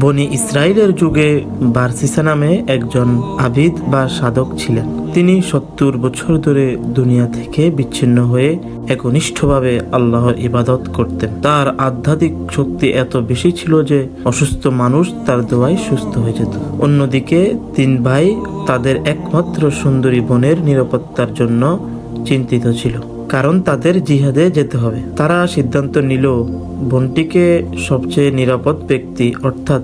বনি ইসরায়েলের যুগে বারসিসা নামে একজন আবিদ বা সাধক ছিলেন। তিনি সত্তর বছর ধরে দুনিয়া থেকে বিচ্ছিন্ন হয়ে একনিষ্ঠভাবে আল্লাহর ইবাদত করতেন। তার আধ্যাত্মিক শক্তি এত বেশি ছিল যে অসুস্থ মানুষ তার দোয়ায় সুস্থ হয়ে যেত। অন্যদিকে তিন ভাই তাদের একমাত্র সুন্দরী বোনের নিরাপত্তার জন্য চিন্তিত ছিল। কারণ তাদের জিহাদে যেতে হবে। তারা সিদ্ধান্ত নিল, বোনটিকে সবচেয়ে নিরাপদ ব্যক্তি, অর্থাৎ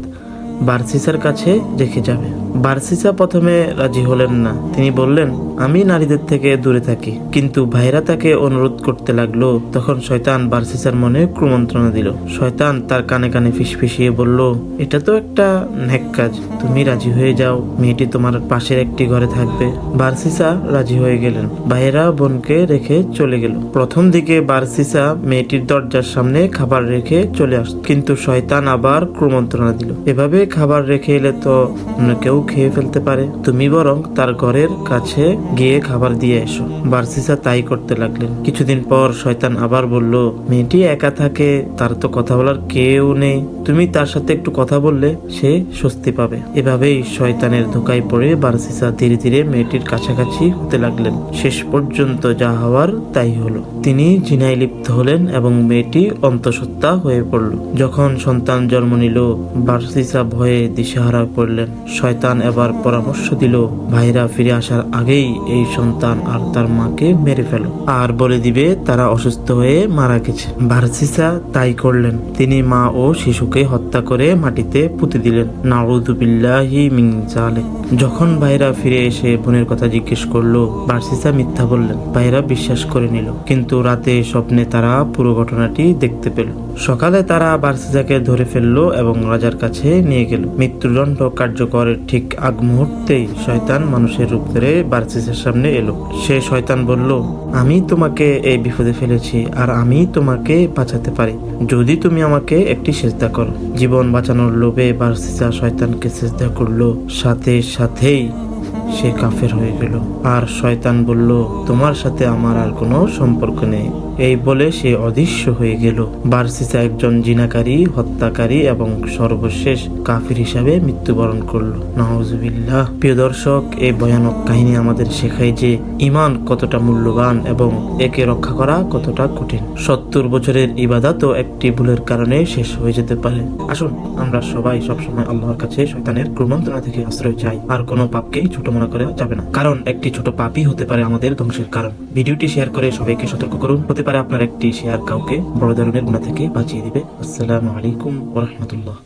বার্সিসার কাছে রেখে যাবে। বার্সিসা প্রথমে রাজি হলেন না। তিনি বললেন আমি নারীদের থেকে দূরে থাকি। কিন্তু ভাইরা তাকে অনুরোধ করতে লাগল, তখন শয়তান বার্সিসার মনে কুমন্ত্রণা দিল। শয়তান তার কানে কানে ফিসফিসিয়ে বলল, এটা তো একটা ন্যাক কাজ। তুমি রাজি হয়ে যাও। মেয়েটি তোমার পাশের একটি ঘরে থাকবে। বার্সিসা রাজি হয়ে গেলেন। ভাইয়েরা বোনকে রেখে চলে গেল। প্রথম দিকে বার্সিসা মেয়েটির দরজার সামনে খাবার রেখে চলে আস, কিন্তু শয়তান আবার কুমন্ত্রণা দিল। এভাবে খাবার রেখে এলে তো কেউ খেয়ে ফেলতে পারে। তুমি বরং তার ঘরের কাছে গিয়ে খাবার দিয়ে এসো। বার্সিসা তাই করতে লাগলেন। কিছুদিন পর শয়তান আবার বলল, মেয়েটি একা থাকে, তার তো কথা বলার কেউ নেই। তুমি তার সাথে একটু কথা বললে সে স্বস্তি পাবে। এভাবেই শয়তানের ধোকায় পড়ে বার্সিসা ধীরে ধীরে মেয়েটির কাছাকাছি হতে লাগলেন। শেষ পর্যন্ত যা হওয়ার তাই হলো। তিনি জিনায় লিপ্ত হলেন এবং মেয়েটি অন্তঃসত্ত্বা হয়ে পড়ল। যখন সন্তান জন্ম নিল, বার্সিসা ভয়ে দিশেহারা পড়লেন। শয়তান এবার পরামর্শ দিল, ভাইরা ফিরে আসার আগেই এই সন্তান আর তার মাকে মেরে ফেলো। আর বলে দিবে, তারা অসুস্থ হয়ে মারা গেছে। বার্সিসা তাই করলেন। তিনি মা ও শিশুকে হত্যা করে মাটিতে পুঁতে দিলেন। নাউদুবিল্লাহি যখন ভাইরা ফিরে এসে বোনের কথা জিজ্ঞেস করল, বার্সিসা মিথ্যা বললেন। ভাইরা বিশ্বাস করে নিল। কিন্তু রাতে স্বপ্নে তারা পুরো ঘটনাটি দেখতে পেল। সকালে তারা বার্সিসাকে ধরে ফেলল এবং রাজার কাছে নিয়ে গেল। মৃত্যুদণ্ড কার্যকরের ঠিক আগ মুহূর্তেই শয়তান মানুষের রূপ ধরে বার্সিসের সামনে এলো। সে শয়তান বলল, আমি তোমাকে এই বিপদে ফেলেছি আর আমি তোমাকে বাঁচাতে পারি। যদি তুমি আমাকে একটি চেষ্টা করো। জীবন বাঁচানোর লোভে বার্সিসা শয়তানকে চেষ্টা করল সাথে সাথেই। সে কাফের হয়ে গেল। আর শয়তান বলল, তোমার সাথে আমার আর কোনো সম্পর্ক নেই। এই বলে সে অদৃশ্য হয়ে গেল। বার্সিসা একজন জিনাকারী, হত্যাকারী এবং সর্বশেষ কাফির হিসাবে মৃত্যুবরণ করল। নাহজুবিল্লাহ প্রিয় দর্শক এই ভয়ানক কাহিনী আমাদের শেখায় যে ইমান কতটা মূল্যবান এবং একে রক্ষা করা কতটা কঠিন। সত্তর বছরের ইবাদাতও একটি ভুলের কারণে শেষ হয়ে যেতে পারে। আসুন, আমরা সবাই সবসময় আল্লাহর কাছে শয়তানের ক্রমন্তনা থেকে আশ্রয় চাই। আর কোনো পাপকেই ছোট মনে করা যাবে না। কারণ একটি ছোট পাপি হতে পারে আমাদের ধ্বংসের কারণ। ভিডিওটি শেয়ার করে সবাইকে সতর্ক করুন। হতে পারে আপনার একটি শেয়ার কাউকে বড় ধরনের গুণা থেকে বাঁচিয়ে দিবে। আসসালামু আলাইকুম ওরহমতুল্লাহ